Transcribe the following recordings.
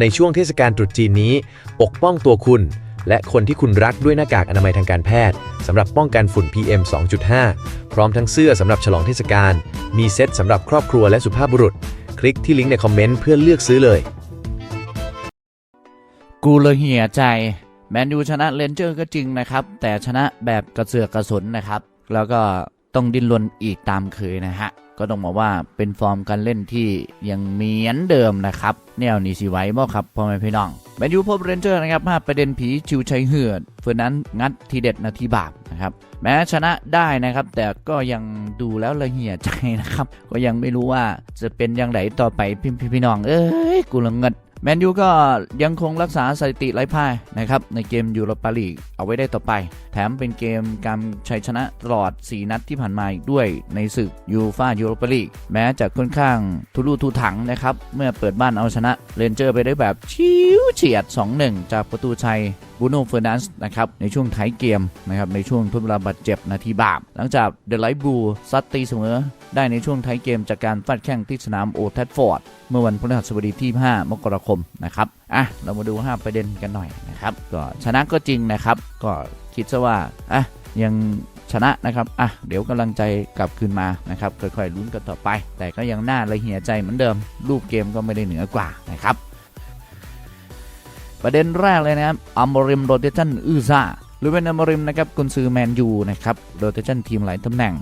ในช่วงเทศกาลตรุษจีนนี้ ปกป้องตัวคุณ และคนที่คุณรักด้วยหน้ากากอนามัยทางการแพทย์สำหรับป้องกันฝุ่น PM 2.5 พร้อมทั้งเสื้อสำหรับฉลองเทศกาลมีเซ็ตสำหรับครอบครัวและสุภาพบุรุษ คลิกที่ลิงก์ในคอมเมนต์เพื่อเลือกซื้อเลย กูเลยเหี่ยใจ แมนยูชนะเลนเจอร์ก็จริงนะครับ แต่ชนะแบบกระเสือกกระสนนะครับ แล้วก็ต้องดิ้นรนอีกตามเคยนะฮะ ก็ต้องบอกว่าเป็นฟอร์มการเล่นที่ยังเหมียนเดิมนะครับ แนวนี้สิไว้บ่ครับพ่อแม่พี่น้องแมนยูพบเรนเจอร์นะครับภาพประเด็นผีชิวชัยเหือดเฟอร์นั้นงัดทีเด็ดนาทีบาปนะครับแม้ชนะได้นะครับ แต่ก็ยังดูแล้วละเหี่ยใจนะครับ ก็ยังไม่รู้ว่าจะเป็นอย่างไรต่อไปพี่พี่พี่น้อง เอ้ยกูละเงิด แมนยูก็ยังคงรักษาสถิติไร้พ่ายนะครับในเกมยูโรปาลีกเอาไว้ได้ต่อไป แถมเป็นเกมการชัยชนะตลอด 4 นัดที่ผ่านมาอีกด้วยในศึกยูฟายูโรปาลีกแม้จะค่อนข้างทุลุทุถังนะครับ เมื่อเปิดบ้านเอาชนะเรนเจอร์ไปได้แบบชิวเฉียด 2-1 จากประตูชัยบูโน่เฟอร์นันส์นะครับในช่วงท้ายเกมนะครับในช่วงทดเวลาบาดเจ็บนาทีบาปหลังจากเดลไลท์บลูซัดตีเสมอ ได้ในช่วงท้ายเกมจากการฟาดแข้งที่สนามโอทัฟฟอร์ดเมื่อวันพฤหัสบดีที่ 5 มกราคมนะครับอะเรามาดู 5 ประเด็นกันหน่อยนะครับก็ชนะก็จริงนะครับ ก็คิดซะว่าอะยังชนะนะครับอะเดี๋ยวกำลังใจกลับคืนมานะครับค่อยๆลุ้นกันต่อไป แต่ก็ยังน่าละเหียใจเหมือนเดิม รูปเกมก็ไม่ได้เหนือกว่านะครับ ประเด็นแรกเลยนะครับอัมบริมโรเตชันอือซาหรือเป็นอัมบริมนะครับกุนซือแมนยูนะครับโรเตชันทีมหลายตำแหน่ง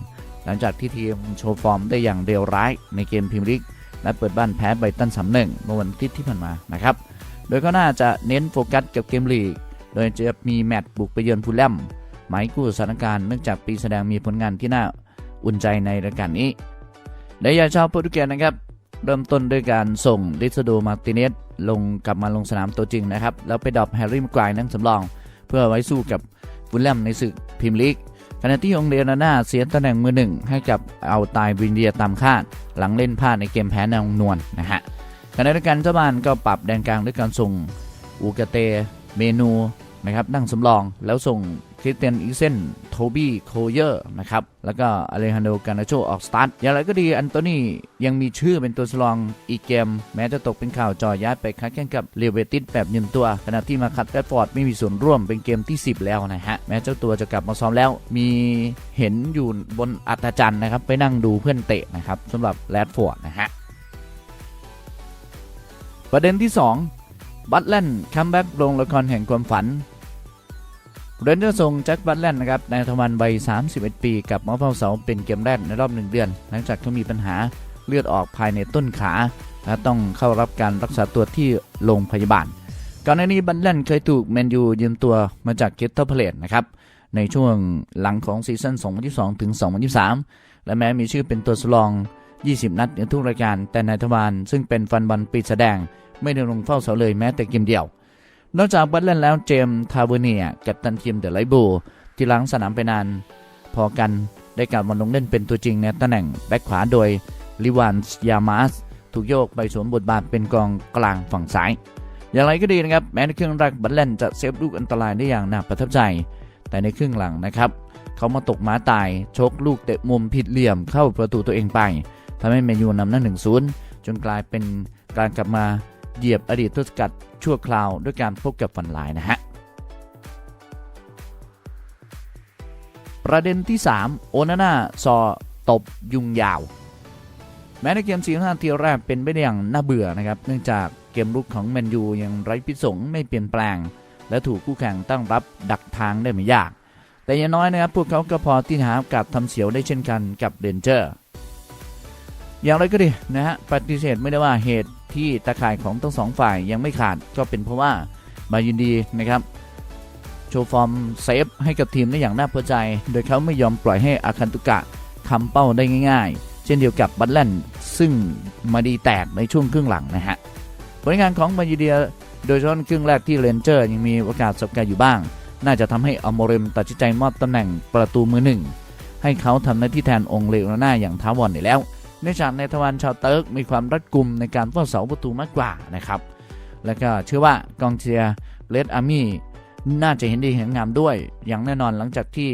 หลังจากที่ทีมโชว์ฟอร์มได้อย่างเร็วร้ายในเกมพรีเมียร์ลีกและเปิดบ้านแพ้ไบรตันสามหนึ่งเมื่อวันอาทิตย์ที่ผ่านมานะครับโดยก็น่าจะเน้นโฟกัสกับเกมลีก โดยจะมีแมตช์บุกไปเยือนฟูลแลมหมายกู้สถานการณ์เนื่องจากปีแสดงมีผลงานที่น่าอุ่นใจในรายการนี้ในยาชาวโปรตุเกสนะครับเริ่มต้นด้วยการส่งดิสโดมาติเนส ลงกลับมาลงสนามตัวจริงนะครับ แล้วไปดรอปแฮร์รี่มกวายนั่งสำรอง เพื่อไว้สู้กับฟุลแลมในศึกพรีเมียร์ลีกขณะที่องเดนาน่าเสียตำแหน่งมือหนึ่งให้กับเอาตายวินเดียตามคาด หลังเล่นพลาดในเกมแพ้นางนวลนะฮะขณะเดียวกันเจ้าบ้านก็ปรับแดนกลางด้วยการส่งอูกาเต เมนู นะครับนั่งสำรองแล้วส่งคริสเตียนอีเซนโทบี้โคเยอร์นะครับแล้วก็อเลฮันโดกานาโชออกสตาร์ทอย่างไรก็ดีอันโตนียังมีชื่อเป็นตัวสำรองอีกเกม แม้จะตกเป็นข่าวจอย้ายไปคัดแข่งกับเรเวติสแบบยืมตัว ขณะที่มาคัดแรดฟอร์ดไม่มีส่วนร่วมเป็นเกมที่ 10 แล้วนะฮะ แม้เจ้าตัวจะกลับมาซ้อมแล้ว มีเห็นอยู่บนอัตจันนะครับ ไปนั่งดูเพื่อนเตะนะครับสำหรับแรดฟอร์ดนะฮะประเด็นที่ 2 บัตแลนด์คัมแบ็กลงละครแห่งความฝัน เรนเจอร์ส่งแจ็คบัตแลนด์นะครับในทวันวัย 31 ปี กับมาเฝ้าเสาเป็นเกมแรกในรอบ 1 เดือน หลังจากเขามีปัญหาเลือดออกภายในต้นขา และต้องเข้ารับการรักษาตัวที่โรงพยาบาล ก่อนหน้านี้บัตแลนด์เคยถูกแมนยูยืมตัวมาจากเกตเทอร์เพลตนะครับในช่วงหลังของซีซั่น 2022 ถึง 2023 และแม้มีชื่อเป็นตัวสำรอง 20 นัดในทุกรายการ แต่นายทวารซึ่งเป็นฟันบอลปีแสดง ไม่ได้ลงเฝ้าเสาเลยแม้แต่เกมเดียว นอกจากบัตแลนแล้วเจมส์ทาวเวเนียกับตันทีมเดอะไลท์บูลที่ล้างสนามไปนาน พอกันได้กลับมาลงเล่นเป็นตัวจริงในตำแหน่งแบ็คขวาโดยลิวานยามาสถูกโยกไปสวมบทบาทเป็นกองกลางฝั่งซ้าย อย่างไรก็ดีนะครับ แม้ในครึ่งแรกบัตแลนจะเซฟลูกอันตรายได้อย่างน่าประทับใจ แต่ในครึ่งหลังนะครับ เขามาตกม้าตายชกลูกเตะมุมผิดเหลี่ยมเข้าประตูตัวเองไปทำให้แมนยูนำหน้าหนึ่งศูนย์จนกลายเป็นการกลับมา เหยียบอดีตทศกัณฐ์ชั่วคราวด้วยการพบกับฟันลายนะฮะ ประเด็นที่ 3 โอนาน่าซอตบยุงยาว แม้ในเกม4 5นาทีแรกเป็นไปได้อย่างน่าเบื่อนะครับ เนื่องจากเกมลุกของแมนยูยังไร้พิษสงไม่เปลี่ยนแปลง และถูกคู่แข่งตั้งรับดักทางได้ไม่ยาก แต่อย่างน้อยนะครับพวกเขาก็พอที่หาโอกาสทำเสียวได้เช่นกันกับเดนเจอร์อย่างไรก็ดีนะฮะปฏิเสธไม่ได้ว่าเหตุ ที่ตาข่ายของทั้งสองฝ่ายยังไม่ขาดก็เป็นเพราะว่ามายินดีนะครับโชว์ฟอร์มเซฟให้กับทีมได้อย่างน่าพอใจ โดยเขาไม่ยอมปล่อยให้อาคันตุกะทำเป้าได้ง่าย ๆ เช่นเดียวกับบัตแลนซึ่งมาดีแตกในช่วงครึ่งหลังนะฮะผลงานของมายูเดียโดยเฉพาะครึ่งแรกที่เรนเจอร์ยังมีโอกาสสบการอยู่บ้าง น่าจะทำให้อโมเรมตัดสินใจมอบตำแหน่งประตูมือหนึ่งให้เขาทำหน้าที่แทนองค์เลโอนาอย่างท้าวอนได้แล้ว เนื่องจากในทวารชาวเติร์กมีความรัดกุมในการเฝ้าเสาประตูมากกว่านะครับ และก็เชื่อว่ากองเชียร์เลดอาร์มี่น่าจะเห็นดีเห็นงามด้วย อย่างแน่นอนหลังจากที่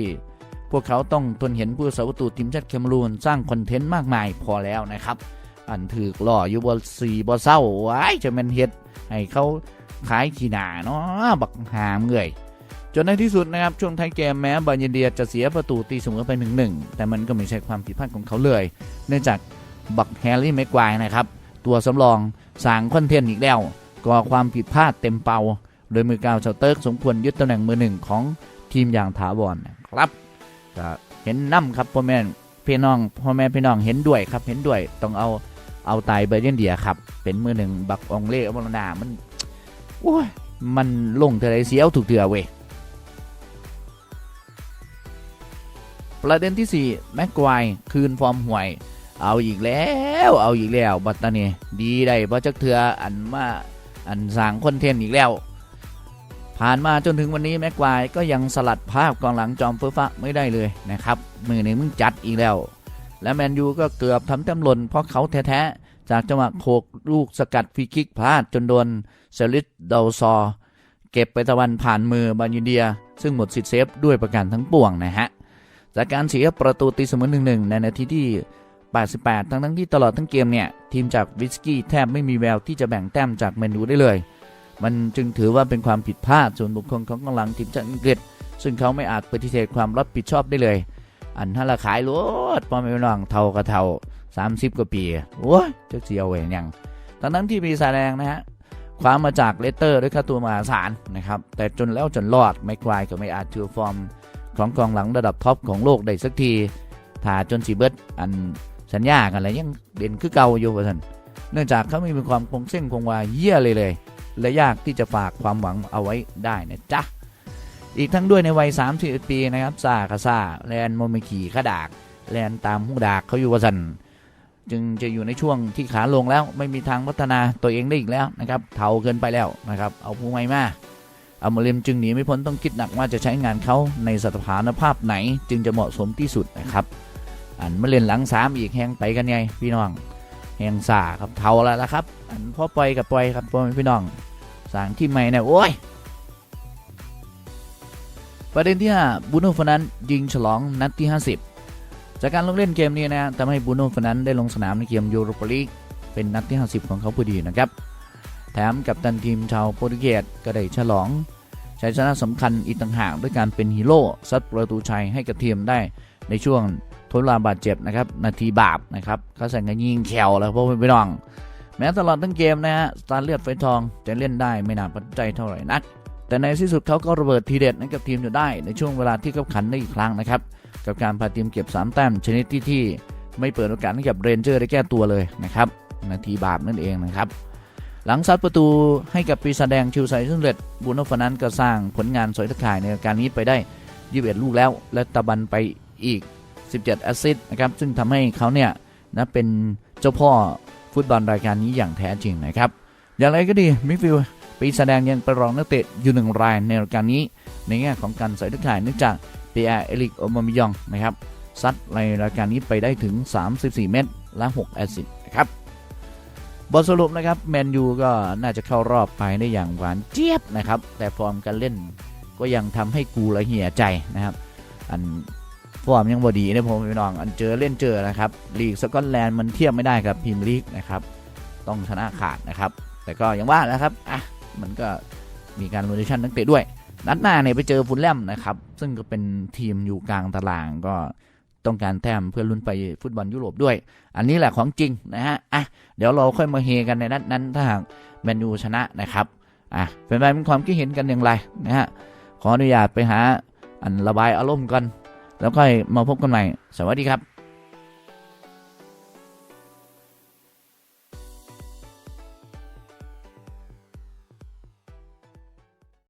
พวกเขาต้องทนเห็นผู้เสาประตูทีมชาติเคมรูนสร้างคอนเทนต์มากมายพอแล้วนะครับ อันถือล่ออยู่บนสีบ่เศร้าไว้ายจะแมันเฮ็ดให้เขาขายขี้หนาเนาะบักหามเงยจนในที่สุดนะครับ ช่วงท้ายเกมแม้บาเยนเดียจะเสียประตูตีเสมอไปหนึ่งหนึ่งแต่มันก็ไม่ใช่ความผิดพลาดของเขาเลย เนื่องจาก บักแฮร์รี่แม็กควายนะครับ ตัวสำรองสางคอนเทนต์อีกแล้วก่อความผิดพลาดเต็มเป่า โดยมือกาวชาเติร์กสมควรยึดตำแหน่งมือหนึ่งของทีมอย่างถาวรครับเห็นน้ำครับพ่อแม่พี่น้องพ่อแม่พี่น้องเห็นด้วยครับเห็นด้วยต้องเอาเอาตายเบอร์เยนเดียครับ เป็นมือหนึ่งบักองเล่อมรนามันโอ้ยมันลงเทะเลเสียวถูกเถื่อเว้ยประเด็นที่4แม็กควายคืนฟอร์มห่วย เอาอีกแล้ว เอาอีกแล้ว บัตตานี่ดีได้เพราะจักเถื่ออันมาอันสร้างคอนเทนต์อีกแล้ว ผ่านมาจนถึงวันนี้แม็กควายก็ยังสลัดภาพกองหลังจอมเฟ้อฟ้าไม่ได้เลยนะครับ มือหนึ่งมึงจัดอีกแล้ว และแมนยูก็เกือบทำแต้มหล่นเพราะเขาแท้ๆ จากจังหวะโขกลูกสกัดฟรีคิกพลาดจนโดนเซลิสเดาซอ เก็บไปตะวันผ่านมือบายูเดีย ซึ่งหมดสิทธิ์เซฟด้วยประการทั้งปวงนะฮะจากการเสียประตูตีเสมอหนึ่งหนึ่งในนาทีที่ 88 ทั้งทั้งที่ตลอดทั้งเกมเนี่ย ทีมจากวิสกี้แทบไม่มีแววที่จะแบ่งแต้มจากแมนยูได้เลย มันจึงถือว่าเป็นความผิดพลาดส่วนบุคคลของกองหลังทีมชาติอังกฤษ ซึ่งเขาไม่อาจปฏิเสธความรับผิดชอบได้เลย อันถ้าละขายรถพอไม่น้องเท่ากับเท่า 30 กว่าปีโอ้ยจะเสียวเองยังทั้งนั้นที่ปีศาจแดงนะฮะคว้ามาจากเลสเตอร์ด้วยค่าตัวมหาศาลนะครับ แต่จนแล้วจนรอดไม่ควายก็ไม่อาจเชื่อฟอร์ม ของกองหลังระดับท็อปของโลกได้สักทีถ้าจนสีเบิดอัน สัญญากันอะไรยังเด่นคือเก่าอยู่ว่าท่นเนื่องจากเขาไม่มีความคงเส้นคงวาเยี่ยเลยเลยและยากที่จะฝากความหวังเอาไว้ได้นะจ๊ะอีกทั้งด้วยในวัย31ปีนะครับซากาซาแลนโมเมขี่ขดาก แลนตามหูดากเขาอยู่ว่าสันจึงจะอยู่ในช่วงที่ขาลงแล้วไม่มีทางพัฒนาตัวเองได้อีกแล้วนะครับเท่าเกินไปแล้วนะครับเอาผู้ใหม่มาอามาเลมจึงหนีไม่พ้นต้องคิดหนักว่าจะใช้งานเขาในสถานภาพไหน จึงจะเหมาะสมที่สุดนะครับ อันมาเล่นหลังสามอีกแหงไปกันไงพี่น้องแหงสาครับเท่าแล้วละครับ อันพ่อปล่อยกับปล่อยครับพ่อพี่น้องสร้างที่ใหม่เนี่ยโอ้ยประเด็นที่5บูโน่ฟนันยิงฉลองนัดที่ 50 จากการลงเล่นเกมนี้นะทำให้บูโน่ฟนันได้ลงสนามในเกมยูโรปาลีกเป็นนัดที่ 50 ของเขาพอดีนะครับ แถมกับตันทีมชาวโปรตุเกสก็ได้ฉลองชัยชนะสำคัญอีกต่างหากด้วยการเป็นฮีโร่ซัดประตูชัยให้กับทีมได้ในช่วง ทดลามบาดเจ็บนะครับ นาทีบาปนะครับเขาใส่กันยิงแขวแล้วพวกพี่น้อง แม้ตลอดทั้งเกมนะฮะสตาร์เลือดไฟทองจะเล่นได้ไม่น่าปัจจัยเท่าไหร่นัก แต่ในที่สุดเขาก็ระเบิดทีเด็ดให้กับทีมอยู่ได้ในช่วงเวลาที่เขาขันได้อีกครั้งนะครับ กับการพาทีมเก็บ3แต้มชนิดที่ที่ไม่เปิดโอกาสให้กับเรนเจอร์ได้แก้ตัวเลยนะครับนาทีบาปนั่นเองนะครับหลังซัดประตูให้กับปีศาจแดงชิวไซซึ่งเร็ดบูโนฟานันก็สร้างผลงานสวยตะข่ายในการนี้ไปได้ 21 ลูกแล้ว และตะบันไปอีก 17 แอสซิสต์นะครับซึ่งทำให้เขาเนี่ยนะเป็นเจ้าพ่อฟุตบอลรายการนี้อย่างแท้จริงนะครับ อย่างไรก็ดีมิฟิลด์ปีศาจแดงยังประลองนักเตะอยู่หนึ่งรายในรายการนี้ ในแง่ของการใส่ตะข่ายเนื่องจากเปียร์เอลิกโอมามิยองนะครับซัดในรายการนี้ไปได้ถึง 34 เมตรและ 6 แอสซิสต์นะครับบทสรุปนะครับแมนยูก็น่าจะเข้ารอบไปได้อย่างหวานเจี๊ยบนะครับ แต่ฟอร์มการเล่นก็ยังทำให้กูละเหี่ยใจนะครับ อัน ฟอร์มยังบอดีนะผมพี่น้องอันเจอเล่นเจอนะครับลีกสกอตแลนด์มันเทียบไม่ได้กับพรีเมียร์ลีกนะครับต้องชนะขาดนะครับ แต่ก็ยังว่านะครับอะมันก็มีการโรเทชันนักเตะด้วย นัดหน้าเนี่ยไปเจอฟุลแลมนะครับ ซึ่งก็เป็นทีมอยู่กลางตารางก็ต้องการแต้มเพื่อลุ้นไปฟุตบอลยุโรปด้วย อันนี้แหละของจริงนะฮะอะเดี๋ยวเราค่อยมาเฮกันในนัดนั้นถ้าหากแมนยูชนะนะครับอะเป็นไปเป็นความคิดเห็นกันอย่างไรนะฮะขออนุญาตไปหาอันระบายอารมณ์กัน แล้วค่อยมาพบกันใหม่ สวัสดีครับ